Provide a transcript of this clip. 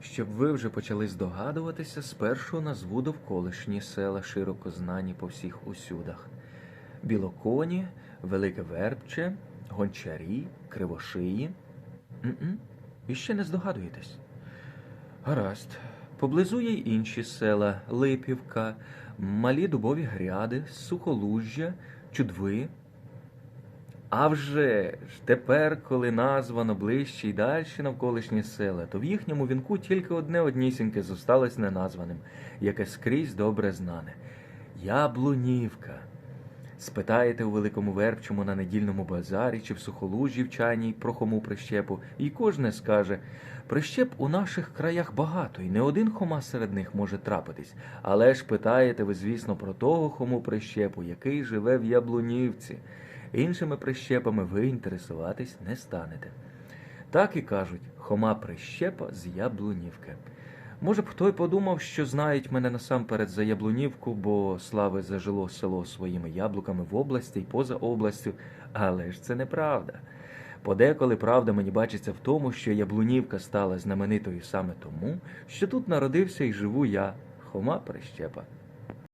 щоб ви вже почали здогадуватися, спершу назву довколишні села, широко знані по всіх усюдах: Білоконі, Велике Вербче, Гончарі, Кривошиї. М-м. І ще не здогадуєтесь. Гаразд. Поблизу є й інші села Липівка, Малі Дубові Гряди, Сухолужжя, Чудви. А вже ж тепер, коли названо ближче й далі навколишні села, то в їхньому вінку тільки одне однісіньке зосталось неназваним, яке скрізь добре знане Яблунівка. Спитаєте у Великому Вербчому на недільному базарі чи в сухолужжі в чайній про хому прищепу, і кожне скаже прищеп у наших краях багато, і не один хома серед них може трапитись. Але ж питаєте ви, звісно, про того хому прищепу, який живе в Яблунівці. Іншими прищепами ви інтересуватись не станете. Так і кажуть, хома прищепа з Яблунівки. Може б хто й подумав, що знають мене насамперед за Яблунівку, бо слави зажило село своїми яблуками в області й поза областю, але ж це неправда. Подеколи правда мені бачиться в тому, що Яблунівка стала знаменитою саме тому, що тут народився і живу я, Хома Прищепа.